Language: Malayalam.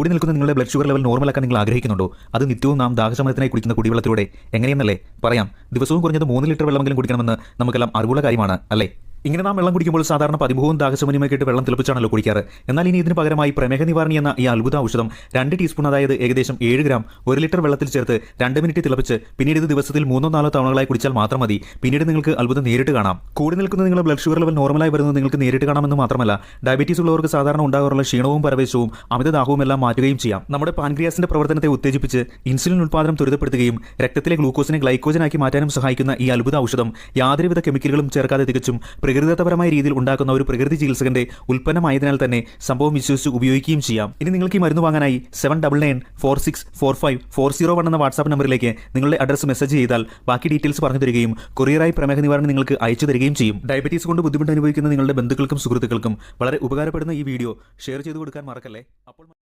കൂടി നിൽക്കുന്ന നിങ്ങളുടെ ബ്ലഡ് ഷുഗർ ലെവൽ നോർമലാക്കാൻ നിങ്ങൾ ആഗ്രഹിക്കുന്നുണ്ടോ? അത് നിത്യവും നാം ദാഹശമനത്തിനായി കുടിക്കുന്ന കുടിവെള്ളത്തിലൂടെ. എങ്ങനെയെന്നല്ലേ? പറയാം. ദിവസവും കുറഞ്ഞത് മൂന്ന് ലിറ്റർ വെള്ളമെങ്കിലും കുടിക്കണമെന്ന് നമുക്കെല്ലാം അറിവുള്ള കാര്യമാണ് അല്ലേ? ഇങ്ങനെ നാം വെള്ളം കുടിക്കുമ്പോൾ സാധാരണ പതിമുഖവും ദാഹശമനിയുമായി കേട്ട് വെള്ളം തിളപ്പിച്ചാണല്ലോ കുടിക്കാറ്. എന്നാൽ ഇനി ഇതിന് പകരമായി പ്രമേഹ നിവാരണി എന്ന ഈ അത്ഭുത ഔഷധം രണ്ട് ടീസ്പൂൺ അതായത് ഏകദേശം ഏഴ് ഗ്രാം ഒരു ലിറ്റർ വെള്ളത്തിൽ ചേർത്ത് രണ്ട് മിനിറ്റ് തിളപ്പിച്ച് പിന്നീട് ഇത് ദിവസത്തിൽ മൂന്നോ നാലോ തവണകളായി കുടിച്ചാൽ മാത്രം മതി. പിന്നീട് നിങ്ങൾക്ക് അത്ഭുതം നേരിട്ട് കാണാം. കൂടി നിൽക്കുന്ന നിങ്ങളുടെ ബ്ലഡ് ഷുഗർ ലെവൽ നോർമലായി വരുന്നത് നിങ്ങൾക്ക് നേരിട്ട് കാണാമെന്ന് മാത്രമല്ല ഡയബറ്റീസ് ഉള്ളവർക്ക് സാധാരണ ഉണ്ടാകാറുള്ള ക്ഷീണവും പരവേശവും അമിതദാഹവും എല്ലാം മാറ്റുകയും ചെയ്യാം. നമ്മുടെ പാൻക്രിയാസിന്റെ പ്രവർത്തനത്തെ ഉത്തേജിപ്പിച്ച് ഇൻസുലിൻ ഉൽപ്പാദനം ത്വരിതപ്പെടുത്തുകയും രക്തത്തിലെ ഗ്ലൂക്കോസിനെ ഗ്ലൈക്കോജനാക്കി മാറ്റാനും സഹായിക്കുന്ന ഈ അത്ഭുത ഔഷധം യാതൊരുവിധ കെമിക്കലുകളും ചേർക്കാതെ തികച്ചും പ്രകൃതിദത്തപരമായ രീതിയിൽ ഉണ്ടാക്കുന്ന ഒരു പ്രകൃതി ചികിത്സകന്റെ ഉൽപ്പന്നമായതിനാൽ തന്നെ സംഭവം വിശ്വസിച്ച് ഉപയോഗിക്കുകയും ചെയ്യാം. ഇനി നിങ്ങൾക്ക് ഈ മരുന്ന് വാങ്ങാനായി seven double nine four six four five four zero one എന്ന വാട്സാപ്പ് നമ്പറിലേക്ക് നിങ്ങളുടെ അഡ്രസ് മെസ്സേജ് ചെയ്താൽ ബാക്കി ഡീറ്റെയിൽസ് പറഞ്ഞു തരികയും കൊറിയറായി പ്രമേഹ നിവാരണം നിങ്ങൾക്ക് അയച്ചു തരികയും ചെയ്യും. ഡയബറ്റീസ് കൊണ്ട് ബുദ്ധിമുട്ട് അനുഭവിക്കുന്ന നിങ്ങളുടെ ബന്ധുക്കൾക്കും സുഹൃത്തുക്കൾക്കും വളരെ ഉപകാരപ്പെടുന്ന ഈ വീഡിയോ ഷെയർ ചെയ്തു കൊടുക്കാൻ മറക്കല്ലേ? അപ്പോൾ